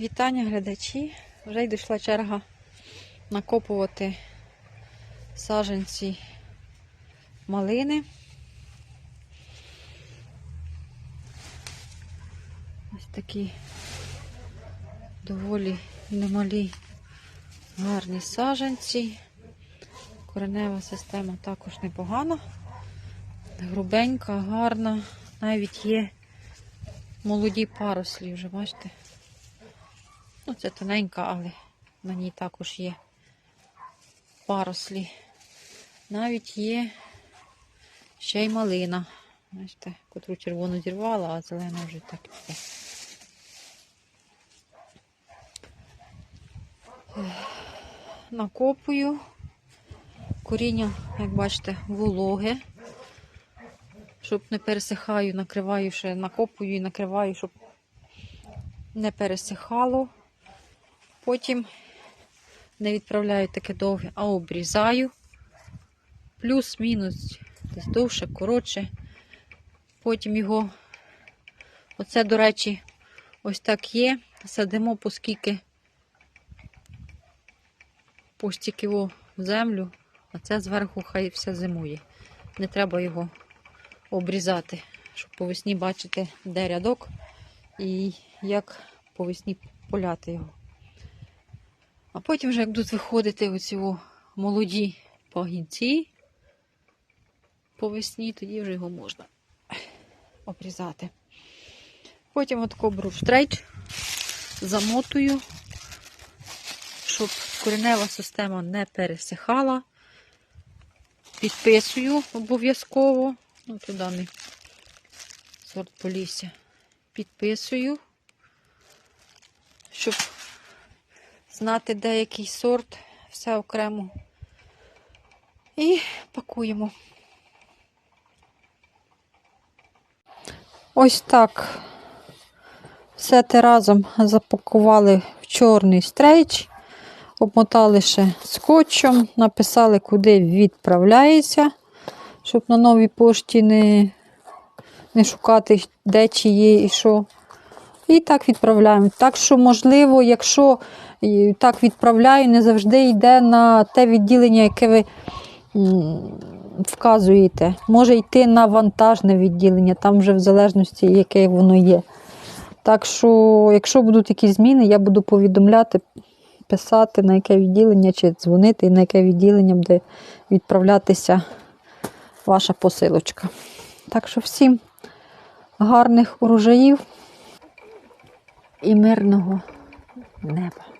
Вітання глядачі. Вже й дійшла черга накопувати саджанці малини. Ось такі доволі немалі гарні саджанці. Коренева система також непогана. Грубенька, гарна. Навіть є молоді парослі вже, бачите? Ну, це тоненька, але на ній також є парослі. Навіть є ще й малина. Бачите, котру червону зірвала, а зелена вже так є. Накопую. Коріння, як бачите, вологе. Щоб не пересихаю, накриваю ще, накопую і накриваю, щоб не пересихало. Потім не відправляю таке довге, а обрізаю. Плюс-мінус, десь довше, коротше. Потім його, оце, до речі, ось так є. Садимо поскільки постільки в землю, а це зверху хай все зимує. Не треба його обрізати, щоб по весні бачити, де рядок і як по весні поляти його. А потім вже як будуть виходити оці молоді пагінці по весні, тоді вже його можна обрізати. Потім от беру штрейч, замотую, щоб коренева система не пересихала. Підписую обов'язково. Ну, туди не сорт полісся. Підписую, щоб знати деякий сорт, все окремо. І пакуємо. Ось так. Все те разом запакували в чорний стрейч, обмотали ще скотчем, написали, куди відправляється, щоб на новій пошті не, не шукати, де чи є і що. І так відправляємо. Так що, можливо, якщо так відправляю, не завжди йде на те відділення, яке ви вказуєте. Може йти на вантажне відділення, там вже в залежності, яке воно є. Так що, якщо будуть якісь зміни, я буду повідомляти, писати, на яке відділення, чи дзвонити, на яке відділення буде відправлятися ваша посилочка. Так що всім гарних урожаїв і мирного неба.